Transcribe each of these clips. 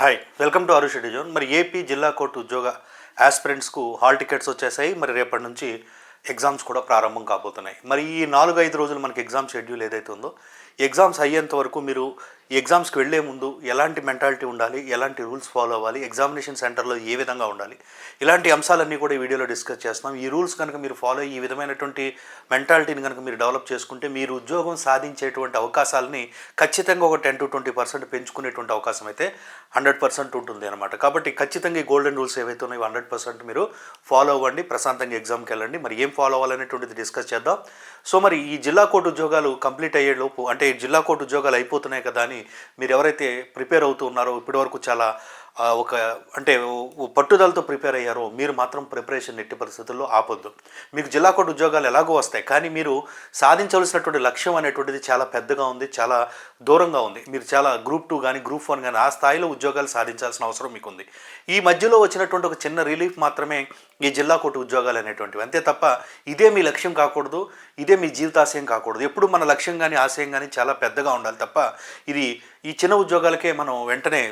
Hi welcome to Arush zone మరి AP జిల్లా court ఉద్యోగ ఆస్పిరెంట్స్కు హాల్ టికెట్స్ వచ్చేసాయి. మరి రేపటి నుంచి ఎగ్జామ్స్ కూడా ప్రారంభం కాబోతున్నాయి. మరి ఈ నాలుగు ఐదు రోజులు మనకి ఎగ్జామ్ షెడ్యూల్ ఏదైతే ఉందో ఎగ్జామ్స్ అయ్యేంత వరకు మీరు ఎగ్జామ్స్కి వెళ్ళే ముందు ఎలాంటి మెంటాలిటీ ఉండాలి ఎలాంటి రూల్స్ ఫాలో అవ్వాలి ఎగ్జామినేషన్ సెంటర్లో ఏ విధంగా ఉండాలి ఇలాంటి అంశాలన్నీ కూడా ఈ వీడియోలో డిస్కస్ చేస్తున్నాం. ఈ రూల్స్ కనుక మీరు ఫాలో ఈ విధమైనటువంటి మెంటాలిటీని కనుక మీరు డెవలప్ చేసుకుంటే మీరు ఉద్యోగం సాధించేటువంటి అవకాశాలని ఖచ్చితంగా ఒక టెన్ టు ట్వంటీ పర్సెంట్ పెంచుకునేటువంటి అవకాశం అయితే హండ్రెడ్ పర్సెంట్ ఉంటుంది అనమాట కాబట్టి ఖచ్చితంగా ఈ గోల్డెన్ రూల్స్ ఏవైతే ఉన్నాయో హండ్రెడ్ పర్సెంట్ మీరు ఫాలో అవ్వండి ప్రశాంతంగా ఎగ్జామ్కి వెళ్ళండి. మరి ఏం ఫాలో అవ్వాలనేటువంటిది డిస్కస్ చేద్దాం. సో మరి ఈ జిల్లా కోర్టు ఉద్యోగాలు కంప్లీట్ అయ్యే లోపు అంటే జిల్లా కోర్టు ఉద్యోగాలు అయిపోతున్నాయి కదా అని మీరు ఎవరైతే ప్రిపేర్ అవుతూ ఉన్నారో ఇప్పటివరకు చాలా ఒక అంటే పట్టుదలతో ప్రిపేర్ అయ్యారో మీరు మాత్రం ప్రిపరేషన్ ఎట్టి పరిస్థితుల్లో ఆపొద్దు. మీకు జిల్లా కోర్టు ఉద్యోగాలు ఎలాగో వస్తాయి కానీ మీరు సాధించవలసినటువంటి లక్ష్యం అనేటువంటిది చాలా పెద్దగా ఉంది చాలా దూరంగా ఉంది. మీరు చాలా గ్రూప్ టూ కానీ గ్రూప్ వన్ కానీ ఆ స్థాయిలో ఉద్యోగాలు సాధించాల్సిన అవసరం మీకు ఉంది ఈ మధ్యలో వచ్చినటువంటి ఒక చిన్న రిలీఫ్ మాత్రమే ఈ జిల్లా కోర్టు ఉద్యోగాలు అనేటువంటివి. అంతే తప్ప ఇదే మీ లక్ష్యం కాకూడదు ఇదే మీ జీవితాశయం కాకూడదు. ఎప్పుడు మన లక్ష్యం కానీ ఆశయం కానీ చాలా పెద్దగా ఉండాలి తప్ప ఇది ఈ చిన్న ఉద్యోగాలకే మనం వెంటనే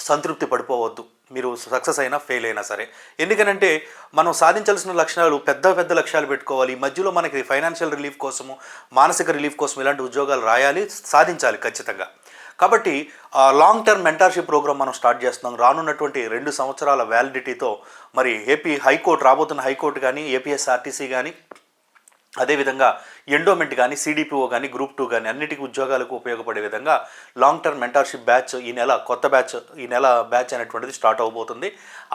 సంతృప్తి పడిపోవద్దు. మీరు సక్సెస్ అయినా ఫెయిల్ అయినా సరే. ఎందుకనంటే మనం సాధించాల్సిన లక్షణాలు పెద్ద పెద్ద లక్ష్యాలు పెట్టుకోవాలి. ఈ మధ్యలో మనకి ఫైనాన్షియల్ రిలీఫ్ కోసము మానసిక రిలీఫ్ కోసం ఇలాంటి ఉద్యోగాలు రాయాలి సాధించాలి ఖచ్చితంగా. కాబట్టి లాంగ్ టర్మ్ మెంటార్షిప్ ప్రోగ్రామ్ మనం స్టార్ట్ చేస్తున్నాం. రానున్నటువంటి రెండు సంవత్సరాల వ్యాలిడిటీతో మరి ఏపీ హైకోర్టు రాబోతున్న హైకోర్టు కానీ ఏపీఎస్ఆర్టీసీ కానీ అదేవిధంగా ఎండోమెంట్ కానీ సిడిపిఓ కానీ గ్రూప్ టూ కానీ అన్నిటికీ ఉద్యోగాలకు ఉపయోగపడే విధంగా లాంగ్ టర్మ్ మెంటార్షిప్ బ్యాచ్ ఈ నెల కొత్త బ్యాచ్ ఈ నెల బ్యాచ్ అనేటువంటిది స్టార్ట్ అవబోతుంది.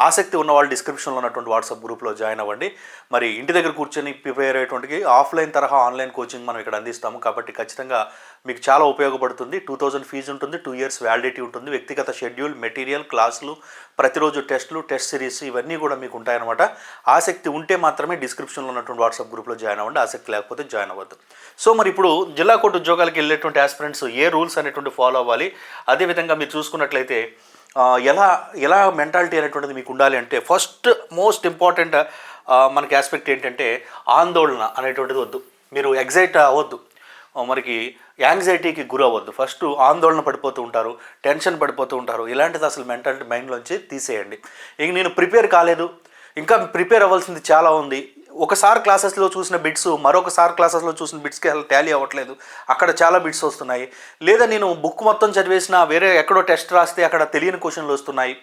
ఆసక్తి ఉన్న వాళ్ళు డిస్క్రిప్షన్లో ఉన్నటువంటి వాట్సాప్ గ్రూప్లో జాయిన్ అవ్వండి. మరి ఇంటి దగ్గర కూర్చొని ప్రిపేర్ అయ్యేటువంటి ఆఫ్లైన్ తరహా ఆన్లైన్ కోచింగ్ మనం ఇక్కడ అందిస్తాము. కాబట్టి ఖచ్చితంగా మీకు చాలా ఉపయోగపడుతుంది. టూ థౌజండ్ ఫీజు ఉంటుంది టూ ఇయర్స్ వ్యాలిడిటీ ఉంటుంది. వ్యక్తిగత షెడ్యూల్ మెటీరియల్ క్లాసులు ప్రతిరోజు టెస్టులు టెస్ట్ సిరీస్ ఇవన్నీ కూడా మీకు ఉంటాయన్నమాట. ఆసక్తి ఉంటే మాత్రమే డిస్క్రిప్షన్లో ఉన్నటువంటి వాట్సాప్ గ్రూప్లో జాయిన్ అవ్వండి. ఆసక్తి లేకపోతే జాయిన్ అవ్వద్దు సో మరి ఇప్పుడు జిల్లా కోర్టు ఉద్యోగాలకు వెళ్ళేటువంటి ఆస్పిరెంట్స్ ఏ రూల్స్ అనేటువంటి ఫాలో అవ్వాలి? అదేవిధంగా మీరు చూసుకున్నట్లయితే ఎలా ఎలా మెంటాలిటీ అనేటువంటిది మీకు ఉండాలి అంటే ఫస్ట్ మోస్ట్ ఇంపార్టెంట్ మనకి ఆస్పెక్ట్ ఏంటంటే ఆందోళన అనేటువంటిది వద్దు. మీరు ఎగ్జైట్ అవ్వద్దు. మనకి యాంగ్జైటీకి గురవ్వద్దు ఫస్ట్ ఆందోళన పడిపోతూ ఉంటారు టెన్షన్ పడిపోతూ ఉంటారు. ఇలాంటిది అసలు మెంటాలిటీ మైండ్లోంచి తీసేయండి. ఇంక నేను ప్రిపేర్ కాలేదు. ఇంకా ప్రిపేర్ అవ్వాల్సింది చాలా ఉంది. ఒకసారి క్లాసెస్లో చూసిన బిట్స్ మరొకసారి క్లాసెస్లో చూసిన బిట్స్కి అసలు టాలీ అవ్వట్లేదు. అక్కడ చాలా బిట్స్ వస్తున్నాయి. లేదా నేను బుక్ మొత్తం చదివేసిన వేరే ఎక్కడో టెస్ట్ రాస్తే అక్కడ తెలియని క్వశ్చన్లు వస్తున్నాయి.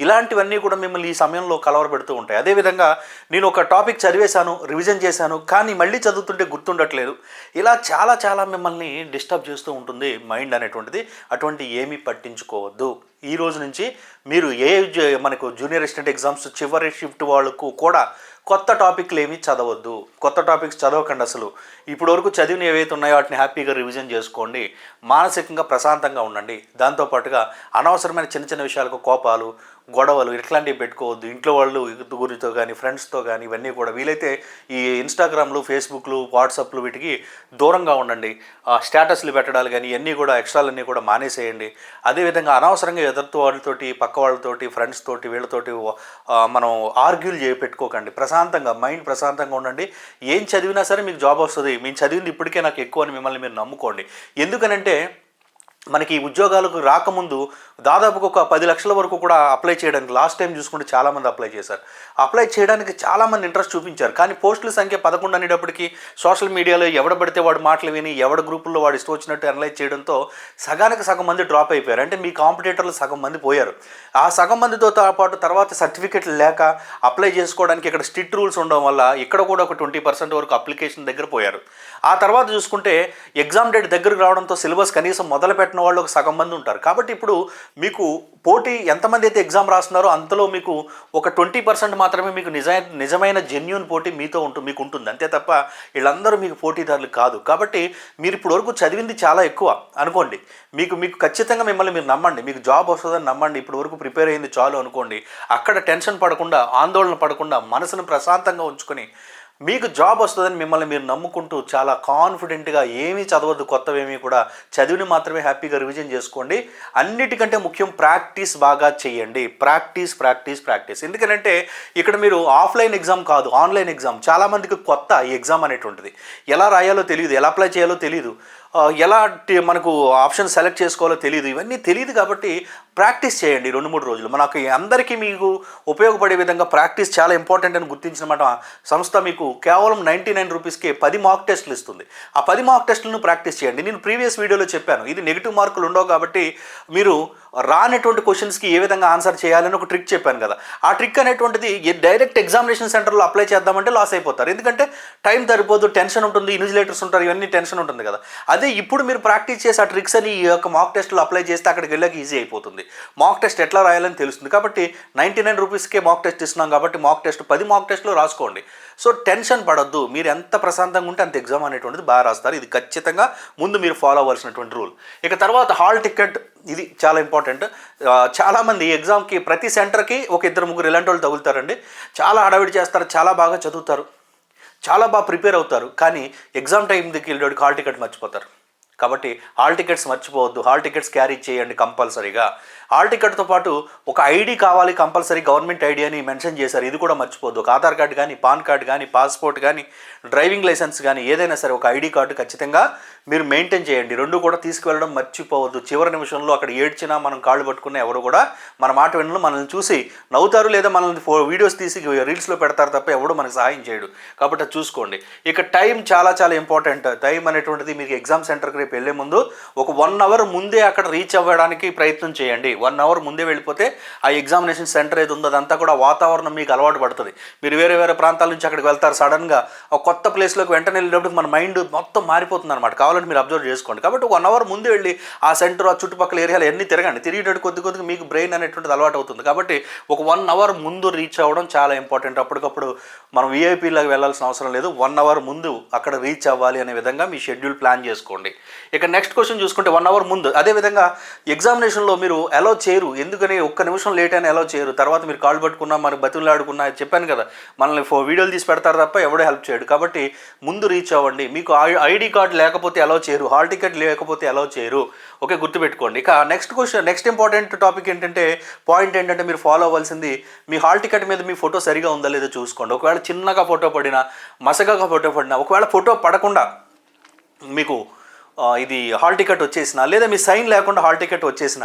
ఇలాంటివన్నీ కూడా మిమ్మల్ని ఈ సమయంలో కలవరపెడుతూ ఉంటాయి. అదేవిధంగా నేను ఒక టాపిక్ చదివేశాను రివిజన్ చేశాను కానీ మళ్ళీ చదువుతుంటే గుర్తుండట్లేదు. ఇలా చాలా చాలా మిమ్మల్ని డిస్టర్బ్ చేస్తూ ఉంటుంది మైండ్ అనేటువంటిది. అటువంటి ఏమీ పట్టించుకోవద్దు. ఈ రోజు నుంచి మీరు ఏ మనకు జూనియర్ అసిస్టెంట్ ఎగ్జామ్స్ చివరి షిఫ్ట్ వాళ్ళకు కూడా కొత్త టాపిక్లు ఏమీ చదవద్దు. కొత్త టాపిక్స్ చదవకండి అసలు. ఇప్పటి వరకు చదివిన ఏవైతే ఉన్నాయో వాటిని హ్యాపీగా రివిజన్ చేసుకోండి. మానసికంగా ప్రశాంతంగా ఉండండి. దాంతోపాటుగా అనవసరమైన చిన్న చిన్న విషయాలకు కోపాలు గొడవలు ఇట్లాంటివి పెట్టుకోవద్దు. ఇంట్లో వాళ్ళు గురితో కానీ ఫ్రెండ్స్తో కానీ ఇవన్నీ కూడా వీలైతే ఈ ఇన్స్టాగ్రామ్లు ఫేస్బుక్లు వాట్సాప్లు వీటికి దూరంగా ఉండండి. ఆ స్టేటస్లు పెట్టడాలు కానీ ఇవన్నీ కూడా ఎక్స్ట్రాలన్నీ కూడా మానేసేయండి. అదేవిధంగా అనవసరంగా ఎదురుతో వాళ్ళతోటి పక్క వాళ్ళతోటి ఫ్రెండ్స్ తోటి వీళ్ళతోటి మనం ఆర్గ్యూలు చేయ పెట్టుకోకండి. ప్రశాంతంగా మైండ్ ప్రశాంతంగా ఉండండి. ఏం చదివినా సరే మీకు జాబ్ వస్తుంది. మేము చదివింది ఇప్పటికే నాకు ఎక్కువ అని మిమ్మల్ని మీరు నమ్ముకోండి. ఎందుకనంటే మనకి ఉద్యోగాలకు రాకముందు దాదాపుగా ఒక పది లక్షల వరకు కూడా అప్లై చేయడానికి లాస్ట్ టైం చూసుకుంటే చాలామంది అప్లై చేశారు. అప్లై చేయడానికి చాలామంది ఇంట్రెస్ట్ చూపించారు. కానీ పోస్టుల సంఖ్య పదకొండు అనేటప్పటికి సోషల్ మీడియాలో ఎవడ పడితే వాడు మాటలు విని ఎవడ గ్రూపుల్లో వాడు ఇష్టం వచ్చినట్టు అనలైజ్ చేయడంతో సగానికి సగం మంది డ్రాప్ అయిపోయారు. అంటే మీ కాంపిటేటర్లు సగం మంది పోయారు. ఆ సగం మందితో పాటు తర్వాత సర్టిఫికెట్లు లేక అప్లై చేసుకోవడానికి ఇక్కడ స్ట్రిక్ట్ రూల్స్ ఉండడం వల్ల ఇక్కడ కూడా ఒక ట్వంటీ పర్సెంట్ వరకు అప్లికేషన్ దగ్గర పోయారు. ఆ తర్వాత చూసుకుంటే ఎగ్జామ్ డేట్ దగ్గరకు రావడంతో సిలబస్ కనీసం మొదలు పట్టిన వాళ్ళు ఒక సగం మంది ఉంటారు. కాబట్టి ఇప్పుడు మీకు పోటీ ఎంతమంది అయితే ఎగ్జామ్ రాస్తున్నారో అంతలో మీకు ఒక ట్వంటీ పర్సెంట్ మాత్రమే మీకు నిజ నిజమైన జెన్యున్ పోటీ మీతో ఉంటుంది మీకు ఉంటుంది. అంతే తప్ప వీళ్ళందరూ మీకు పోటీదారులు కాదు. కాబట్టి మీరు ఇప్పుడు వరకు చదివింది చాలా ఎక్కువ అనుకోండి. మీకు మీకు ఖచ్చితంగా మిమ్మల్ని మీరు నమ్మండి. మీకు జాబ్ వస్తుందని నమ్మండి. ఇప్పుడు వరకు ప్రిపేర్ అయింది చాలు అనుకోండి. అక్కడ టెన్షన్ పడకుండా ఆందోళన పడకుండా మనసును ప్రశాంతంగా ఉంచుకొని మీకు జాబ్ వస్తుందని మిమ్మల్ని మీరు నమ్ముకుంటూ చాలా కాన్ఫిడెంట్గా ఏమీ చదవద్దు కొత్తవేమీ కూడా చదివిని మాత్రమే హ్యాపీగా రివిజన్ చేసుకోండి. అన్నిటికంటే ముఖ్యం ప్రాక్టీస్ బాగా చేయండి. Practice practice practice. ఎందుకంటే ఇక్కడ మీరు ఆఫ్లైన్ ఎగ్జామ్ కాదు ఆన్లైన్ ఎగ్జామ్. చాలామందికి కొత్త ఈ ఎగ్జామ్ అనేటువంటిది. ఎలా రాయాలో తెలియదు ఎలా అప్లై చేయాలో తెలియదు ఎలా మనకు ఆప్షన్ సెలెక్ట్ చేసుకోవాలో తెలియదు ఇవన్నీ తెలియదు కాబట్టి ప్రాక్టీస్ చేయండి రెండు మూడు రోజులు. మనకు అందరికీ మీకు ఉపయోగపడే విధంగా ప్రాక్టీస్ చాలా ఇంపార్టెంట్ అని గుర్తించినమాట. సంస్థ మీకు కేవలం నైంటీ నైన్ రూపీస్కి పది మాక్ టెస్టులు ఇస్తుంది. ఆ పది మాక్ టెస్టులను ప్రాక్టీస్ చేయండి. నేను ప్రీవియస్ వీడియోలో చెప్పాను. ఇది నెగిటివ్ మార్కులు ఉండవు కాబట్టి మీరు రానటువంటి క్వశ్చన్స్కి ఏ విధంగా ఆన్సర్ చేయాలని ఒక ట్రిక్ చెప్పాను కదా. ఆ ట్రిక్ అనేటువంటిది డైరెక్ట్ ఎగ్జామినేషన్ సెంటర్లో అప్లై చేద్దామంటే లాస్ అయిపోతారు. ఎందుకంటే టైం సరిపోదు టెన్షన్ ఉంటుంది ఇన్విజిలేటర్స్ ఉంటారు ఇవన్నీ టెన్షన్ ఉంటుంది కదా. అదే ఇప్పుడు మీరు ప్రాక్టీస్ చేసి ఆ ట్రిక్స్ అని ఈ యొక్క మాక్ టెస్ట్లో అప్లై చేస్తే అక్కడికి వెళ్ళాక ఈజీ అయిపోతుంది. మాక్ టెస్ట్ ఎట్లా రాయాలని తెలుస్తుంది. కాబట్టి నైంటీ నైన్ రూపీస్కే మాక్ టెస్ట్ ఇస్తున్నాం కాబట్టి మాక్ టెస్ట్ పది మాక్ టెస్ట్లో రాసుకోండి. సో టెన్షన్ పడద్దు. మీరు ఎంత ప్రశాంతంగా ఉంటే అంత ఎగ్జామ్ అనేటువంటిది బాగా రాస్తారు. ఇది ఖచ్చితంగా ముందు మీరు ఫాలో అవ్వాల్సినటువంటి రూల్ ఇక తర్వాత హాల్ టికెట్ ఇది చాలా ఇంపార్టెంట్ ఇంపార్టెంట్. చాలామంది ఎగ్జామ్కి ప్రతి సెంటర్కి ఒక ఇద్దరు ముగ్గురు ఇలాంటి వాళ్ళు తగులుతారండి. చాలా హడావిడి చేస్తారు చాలా బాగా చదువుతారు చాలా బాగా ప్రిపేర్ అవుతారు కానీ ఎగ్జామ్ టైం దగ్గరికి వెళ్ళేవాడికి హాల్ టికెట్ మర్చిపోతారు. కాబట్టి హాల్ టికెట్స్ మర్చిపోవద్దు హాల్ టికెట్స్ క్యారీ చేయండి కంపల్సరీగా. హాల్ టికెట్తో పాటు ఒక ఐడి కావాలి కంపల్సరీ గవర్నమెంట్ ఐడి అని మెన్షన్ చేశారు ఇది కూడా మర్చిపోవద్దు. ఒక ఆధార్ కార్డు కానీ పాన్ కార్డు కానీ పాస్పోర్ట్ కానీ డ్రైవింగ్ లైసెన్స్ కానీ ఏదైనా సరే ఒక ఐడి కార్డు ఖచ్చితంగా మీరు మెయింటైన్ చేయండి. రెండు కూడా తీసుకువెళ్ళడం మర్చిపోవద్దు. చివరి నిమిషంలో అక్కడ ఏడ్చినా మనం కాళ్ళు పట్టుకున్న ఎవరు కూడా మన మాట వినలు మనల్ని చూసి నవ్వుతారు లేదా మనల్ని ఫో వీడియోస్ తీసి రీల్స్లో పెడతారు తప్ప ఎవడు మనకు సహాయం చేయడు. కాబట్టి అది చూసుకోండి. ఇక టైం చాలా చాలా ఇంపార్టెంట్. టైం అనేటువంటిది మీకు ఎగ్జామ్ సెంటర్కి రేపు వెళ్ళే ముందు ఒక వన్ అవర్ ముందే అక్కడ రీచ్ అవ్వడానికి ప్రయత్నం చేయండి. వన్ అవర్ ముందే వెళ్ళిపోతే ఆ ఎగ్జామినేషన్ సెంటర్ ఏది ఉందో అదంతా కూడా వాతావరణం మీకు అలవాటు పడుతుంది. మీరు వేరే వేరే ప్రాంతాల నుంచి అక్కడికి వెళ్తారు. సడన్గా ఒక కొత్త ప్లేస్లోకి వెంటనే వెళ్ళేటప్పుడు మన మైండ్ మొత్తం మారిపోతుంది అనమాట కావాలంటే మీరు అబ్జర్వ్ చేసుకోండి. కాబట్టి వన్ అవర్ ముందు వెళ్ళి ఆ సెంటర్ ఆ చుట్టుపక్కల ఏరియాలు అన్నీ తిరగండి. తిరిగేటట్టు కొద్ది కొద్దిగా మీకు బ్రెయిన్ అనేటువంటిది అలవాటు అవుతుంది. కాబట్టి ఒక వన్ అవర్ ముందు రీచ్ అవ్వడం చాలా ఇంపార్టెంట్ అప్పటికప్పుడు మనం వీఐపీలాగా వెళ్ళాల్సిన అవసరం లేదు. వన్ అవర్ ముందు అక్కడ రీచ్ అవ్వాలి అనే విధంగా మీ షెడ్యూల్ ప్లాన్ చేసుకోండి. ఇక నెక్స్ట్ క్వశ్చన్ చూసుకుంటే వన్ అవర్ ముందు. అదేవిధంగా ఎగ్జామినేషన్లో మీరు అలో చేయరు. ఎందుకని? ఒక్క నిమిషం లేట్ అయినా అలో చేయరు. తర్వాత మీరు కాల్ పట్టుకున్నా మరి బతులాడుకున్నా చెప్పాను కదా మనల్ని ఫో వీడియోలు తీసి పెడతారు తప్ప ఎవడో హెల్ప్ చేయడు. కాబట్టి ముందు రీచ్ అవ్వండి. మీకు ఐడి కార్డ్ లేకపోతే అలౌ చేయరు. హాల్ టికెట్ లేకపోతే అలౌ చేయరు. ఓకే గుర్తుపెట్టుకోండి. ఇక next question next important topic ఏంటంటే పాయింట్ ఏంటంటే మీరు ఫాలో అవ్వాల్సింది మీ హాల్ టికెట్ మీద మీ ఫోటో సరిగా ఉందా లేదో చూసుకోండి. ఒకవేళ చిన్నగా ఫోటో పడినా మసగగా ఫోటో పడినా ఒకవేళ ఫోటో పడకుండా మీకు ఇది హాల్ టికెట్ వచ్చేసిన లేదా మీ సైన్ లేకుండా హాల్ టికెట్ వచ్చేసిన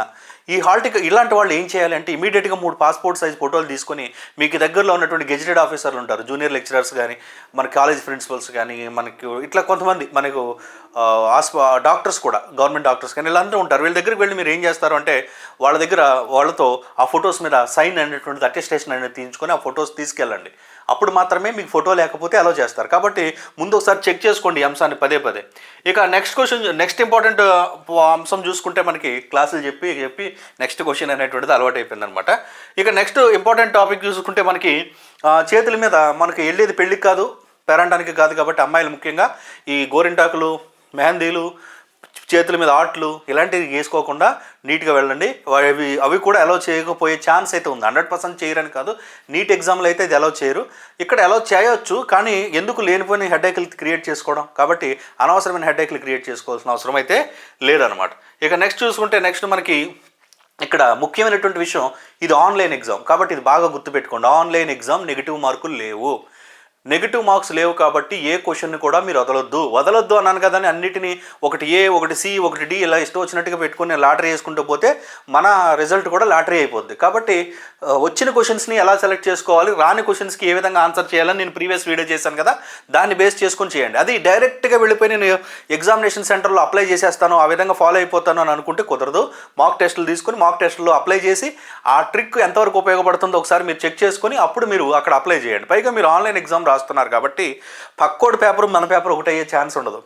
ఈ హాల్ ఇలాంటి వాళ్ళు ఏం చేయాలంటే ఇమీడియట్గా మూడు పాస్పోర్ట్ సైజ్ ఫోటోలు తీసుకొని మీకు దగ్గరలో ఉన్నటువంటి గెజిటెడ్ ఆఫీసర్లు ఉంటారు జూనియర్ లెక్చరర్స్ కానీ మన కాలేజ్ ప్రిన్సిపల్స్ కానీ మనకి ఇట్లా కొంతమంది మనకు డాక్టర్స్ కూడా గవర్నమెంట్ డాక్టర్స్ కానీ వీళ్ళందరూ ఉంటారు. వీళ్ళ దగ్గరికి వెళ్ళి మీరు ఏం చేస్తారు అంటే వాళ్ళ దగ్గర వాళ్ళతో ఆ ఫొటోస్ మీద సైన్ అనేటువంటిది అటెస్టేషన్ అనేది తీయించుకొని ఆ ఫొటోస్ తీసుకెళ్ళండి. అప్పుడు మాత్రమే మీకు ఫోటో లేకపోతే అలో చేస్తారు. కాబట్టి ముందు ఒకసారి చెక్ చేసుకోండి ఈ అంశాన్ని పదే పదే. ఇక నెక్స్ట్ క్వశ్చన్ నెక్స్ట్ ఇంపార్టెంట్ అంశం చూసుకుంటే మనకి క్లాసులు చెప్పి చెప్పి నెక్స్ట్ క్వశ్చన్ అనేటువంటిది అలవాటు అయిపోయిందనమాట ఇక నెక్స్ట్ ఇంపార్టెంట్ టాపిక్ చూసుకుంటే మనకి చేతుల మీద మనకి వెళ్ళేది పెళ్ళికి కాదు పేరంటానికి కాదు కాబట్టి అమ్మాయిలు ముఖ్యంగా ఈ గోరింటాకులు మెహందీలు చేతుల మీద ఆట్లు ఇలాంటివి వేసుకోకుండా నీట్గా వెళ్ళండి. అవి అవి కూడా అలౌ చేయకపోయే ఛాన్స్ అయితే ఉంది. హండ్రెడ్ పర్సెంట్ చేయరని కాదు. నీట్ ఎగ్జామ్లో అయితే ఇది అలౌ చేయరు. ఇక్కడ అలౌ చేయొచ్చు కానీ ఎందుకు లేనిపోయిన హెడేక్లు క్రియేట్ చేసుకోవడం? కాబట్టి అనవసరమైన హెడేక్లు క్రియేట్ చేసుకోవాల్సిన అవసరం అయితే లేదనమాట ఇక నెక్స్ట్ చూసుకుంటే నెక్స్ట్ మనకి ఇక్కడ ముఖ్యమైనటువంటి విషయం ఇది ఆన్లైన్ ఎగ్జామ్ కాబట్టి ఇది బాగా గుర్తుపెట్టుకోండి. ఆన్లైన్ ఎగ్జామ్ నెగిటివ్ మార్కులు లేవు. నెగిటివ్ మార్క్స్ లేవు కాబట్టి ఏ క్వశ్చన్ని కూడా మీరు వదలొద్దు. వదలొద్దు అన్నాను కదా అని అన్నిటినీ ఒకటి ఏ ఒకటి సి ఒకటి డి ఇలా ఇష్టం వచ్చినట్టుగా పెట్టుకుని లాటరీ వేసుకుంటూ పోతే మన రిజల్ట్ కూడా లాటరీ అయిపోద్ది. కాబట్టి వచ్చిన క్వశ్చన్స్ని ఎలా సెలెక్ట్ చేసుకోవాలి రాని క్వశ్చన్స్కి ఏ విధంగా ఆన్సర్ చేయాలని నేను ప్రీవియస్ వీడియో చేశాను కదా దాన్ని బేస్ చేసుకొని చేయండి. అది డైరెక్ట్గా వెళ్ళిపోయి నేను ఎగ్జామినేషన్ సెంటర్లో అప్లై చేసేస్తాను ఆ విధంగా ఫాలో అయిపోతాను అని అనుకుంటే కుదరదు. మాక్ టెస్టులు తీసుకొని మాక్ టెస్టుల్లో అప్లై చేసి ఆ ట్రిక్ ఎంతవరకు ఉపయోగపడుతుందో ఒకసారి మీరు చెక్ చేసుకొని అప్పుడు మీరు అక్కడ అప్లై చేయండి. పైగా మీరు ఆన్లైన్ ఎగ్జామ్ రాస్తున్నారు కాబట్టి పక్కోడి పేపర్ మన పేపర్ ఒకటి అయ్యే ఛాన్స్ ఉండదు.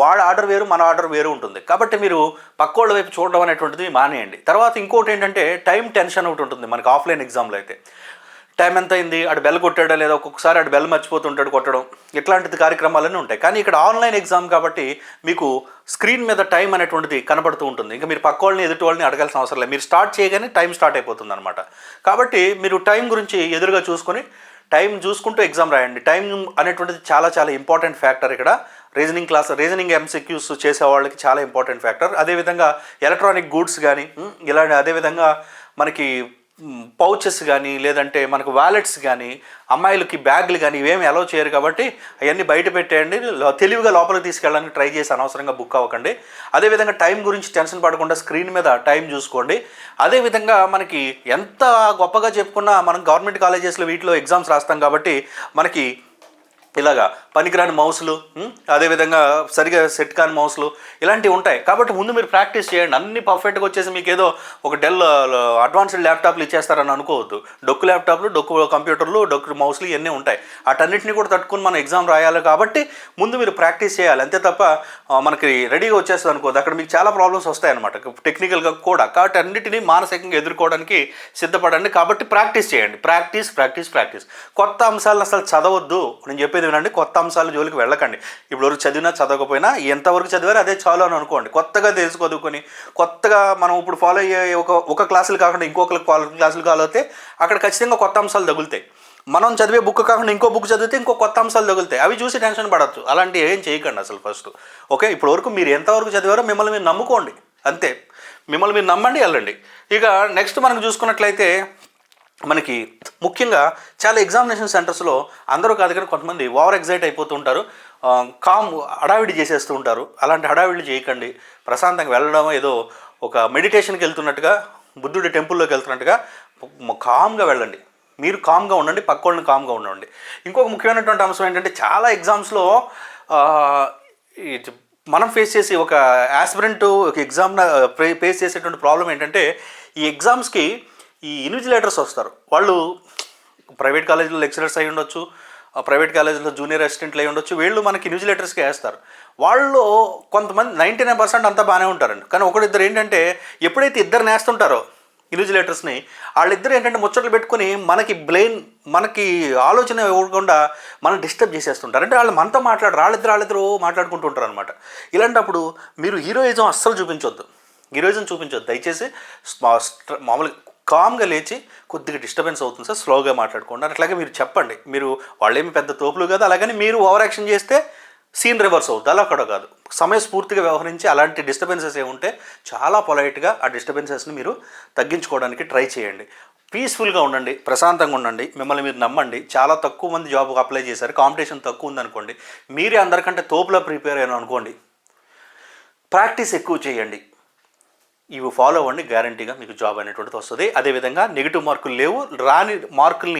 వాళ్ళ ఆర్డర్ వేరు మన ఆర్డర్ వేరు ఉంటుంది. కాబట్టి మీరు పక్కోళ్ళ వైపు చూడడం అనేటువంటిది మానేయండి. తర్వాత ఇంకోటి ఏంటంటే టైం టెన్షన్ ఒకటి ఉంటుంది మనకి ఆఫ్లైన్ ఎగ్జామ్లో అయితే. టైం ఎంత అయింది? అటు బెల్ కొట్టాడా లేదా? ఒక్కొక్కసారి అటు బెల్ మర్చిపోతుంటాడు కొట్టడం. ఇట్లాంటిది కార్యక్రమాలన్నీ ఉంటాయి. కానీ ఇక్కడ ఆన్లైన్ ఎగ్జామ్ కాబట్టి మీకు స్క్రీన్ మీద టైం అనేటువంటిది కనబడుతూ ఉంటుంది. ఇంకా మీరు పక్క వాళ్ళని ఎదుటి వాళ్ళని అడగాల్సిన అవసరం లేదు. మీరు స్టార్ట్ చేయగానే టైం స్టార్ట్ అయిపోతుంది అనమాట కాబట్టి మీరు టైం గురించి ఎదురుగా చూసుకొని టైం చూసుకుంటూ ఎగ్జామ్ రాయండి. టైం అనేటువంటిది చాలా చాలా ఇంపార్టెంట్ ఫ్యాక్టర్ ఇక్కడ. రీజనింగ్ క్లాస్ రీజనింగ్ ఎంసీక్యూస్ చేసే వాళ్ళకి చాలా ఇంపార్టెంట్ ఫ్యాక్టర్. అదేవిధంగా ఎలక్ట్రానిక్ గూడ్స్ కానీ ఇలా అదేవిధంగా మనకి పౌచెస్ కానీ లేదంటే మనకు వ్యాలెట్స్ కానీ అమ్మాయిలకి బ్యాగులు కానీ ఇవేమి అలౌ చేయరు కాబట్టి అవన్నీ బయట పెట్టేయండి. తెలివిగా లోపలికి తీసుకెళ్ళడానికి ట్రై చేసి అనవసరంగా బుక్ అవ్వకండి. అదేవిధంగా టైం గురించి టెన్షన్ పడకుండా స్క్రీన్ మీద టైం చూసుకోండి. అదేవిధంగా మనకి ఎంత గొప్పగా చెప్పుకున్నా మనం గవర్నమెంట్ కాలేజెస్లో వీటిలో ఎగ్జామ్స్ రాస్తాం కాబట్టి మనకి ఇలాగా పనికిరాని మౌసులు అదేవిధంగా సరిగా సెట్ కాని మౌసులు ఇలాంటివి ఉంటాయి. కాబట్టి ముందు మీరు ప్రాక్టీస్ చేయండి. అన్ని పర్ఫెక్ట్గా వచ్చేసి మీకు ఏదో ఒక డెల్ అడ్వాన్స్డ్ ల్యాప్టాప్లు ఇచ్చేస్తారని అనుకోవద్దు. డొక్కు ల్యాప్టాప్లు డొక్కు కంప్యూటర్లు డొక్కు మౌస్లు ఇవన్నీ ఉంటాయి. వాటన్నిటిని కూడా తట్టుకుని మనం ఎగ్జామ్ రాయాలి కాబట్టి ముందు మీరు ప్రాక్టీస్ చేయాలి. అంతే తప్ప మనకి రెడీగా వచ్చేస్తుంది అనుకోవద్దు. అక్కడ మీకు చాలా ప్రాబ్లమ్స్ వస్తాయన్నమాట. టెక్నికల్గా కూడా కాబట్టి అన్నిటినీ మానసికంగా ఎదుర్కోవడానికి సిద్ధపడండి. కాబట్టి ప్రాక్టీస్ చేయండి. Practice practice practice. కొత్త అంశాలను అసలు చదవద్దు. నేను చెప్పేది వినండి కొత్త అంశాలు జోలికి వెళ్ళకండి. ఇప్పుడు వరకు చదివినా చదవకపోయినా ఎంతవరకు చదివారో అదే చాలు అని అనుకోండి. కొత్తగా తెలుసుకోదుకొని కొత్తగా మనం ఇప్పుడు ఫాలో అయ్యే ఒక ఒక క్లాసులు కాకుండా ఇంకొక క్లాసులు ఫాలో అయితే అక్కడ ఖచ్చితంగా కొత్త అంశాలు తగులుతాయి. మనం చదివే బుక్ కాకుండా ఇంకో బుక్ చదివితే ఇంకో కొత్త అంశాలు తగులుతాయి. అవి చూసి టెన్షన్ పడవచ్చు అలాంటివి ఏం చేయకండి అసలు ఫస్ట్ ఓకే ఇప్పటి వరకు మీరు ఎంతవరకు చదివారో మిమ్మల్ని మీరు నమ్ముకోండి. అంతే. మిమ్మల్ని మీరు నమ్మండి వెళ్ళండి. ఇక నెక్స్ట్ మనం చూసుకున్నట్లయితే మనకి ముఖ్యంగా చాలా ఎగ్జామినేషన్ సెంటర్స్లో అందరూ కాదు కానీ కొంతమంది ఓవర్ ఎగ్జైట్ అయిపోతూ ఉంటారు. కామ్ హడావిడి చేసేస్తూ ఉంటారు. అలాంటి హడావిడి చేయకండి. ప్రశాంతంగా వెళ్ళడం ఏదో ఒక మెడిటేషన్కి వెళ్తున్నట్టుగా బుద్ధుడి టెంపుల్లోకి వెళ్తున్నట్టుగా కామ్గా వెళ్ళండి. మీరు కామ్గా ఉండండి పక్క వాళ్ళని కామ్గా ఉండండి. ఇంకొక ముఖ్యమైనటువంటి అంశం ఏంటంటే చాలా ఎగ్జామ్స్లో మనం ఫేస్ చేసే ఒక యాస్పిరెంట్ ఒక ఎగ్జామ్ ఫేస్ చేసేటువంటి ప్రాబ్లం ఏంటంటే ఈ ఎగ్జామ్స్కి ఈ ఇన్విజిలేటర్స్ వస్తారు. వాళ్ళు ప్రైవేట్ కాలేజీలో లెక్చరర్స్ అయి ఉండొచ్చు ప్రైవేట్ కాలేజీలో జూనియర్ అసిస్టెంట్లు అయి ఉండొచ్చు వీళ్ళు మనకి ఇన్విజిలేటర్స్కి వేస్తారు. వాళ్ళు కొంతమంది నైంటీ నైన్ పర్సెంట్ అంతా బాగానే ఉంటారండి. కానీ ఒకరిద్దరు ఏంటంటే ఎప్పుడైతే ఇద్దరు నేస్తుంటారో ఇన్విజిలేటర్స్ని వాళ్ళిద్దరు ఏంటంటే ముచ్చట్లు పెట్టుకుని మనకి బ్రెయిన్ మనకి ఆలోచన ఇవ్వకుండా మనం డిస్టర్బ్ చేసేస్తుంటారు. అంటే వాళ్ళు మనతో మాట్లాడరు వాళ్ళిద్దరు వాళ్ళిద్దరు మాట్లాడుకుంటూ ఉంటారు అనమాట ఇలాంటప్పుడు మీరు హీరోయిజం అస్సలు చూపించొద్దు. హీరోయిజం చూపించొద్దు. దయచేసి మామూలుగా కామ్గా లేచి కొద్దిగా డిస్టర్బెన్స్ అవుతుంది సార్ స్లోగా మాట్లాడుకోండి అట్లాగే మీరు చెప్పండి మీరు వాళ్ళేమి పెద్ద తోపులు కాదు అలాగని మీరు ఓవర్ యాక్షన్ చేస్తే సీన్ రివర్స్ అవుతుంది అలా కూడా కాదు. సమయస్ఫూర్తిగా వ్యవహరించి అలాంటి డిస్టర్బెన్సెస్ ఏముంటే చాలా పొలైట్గా ఆ డిస్టర్బెన్సెస్ని మీరు తగ్గించుకోవడానికి ట్రై చేయండి. పీస్ఫుల్గా ఉండండి ప్రశాంతంగా ఉండండి మిమ్మల్ని మీరు నమ్మండి. చాలా తక్కువ మంది జాబ్కి అప్లై చేశారు కాంపిటీషన్ తక్కువ ఉందనుకోండి మీరే అందరికంటే తోపులో ప్రిపేర్ అయ్యాను అనుకోండి ప్రాక్టీస్ ఎక్కువ చేయండి. ఇవి ఫాలో అవ్వండి గ్యారంటీగా మీకు జాబ్ అనేటువంటిది వస్తుంది. అదేవిధంగా నెగిటివ్ మార్కులు లేవు రాని మార్కుల్ని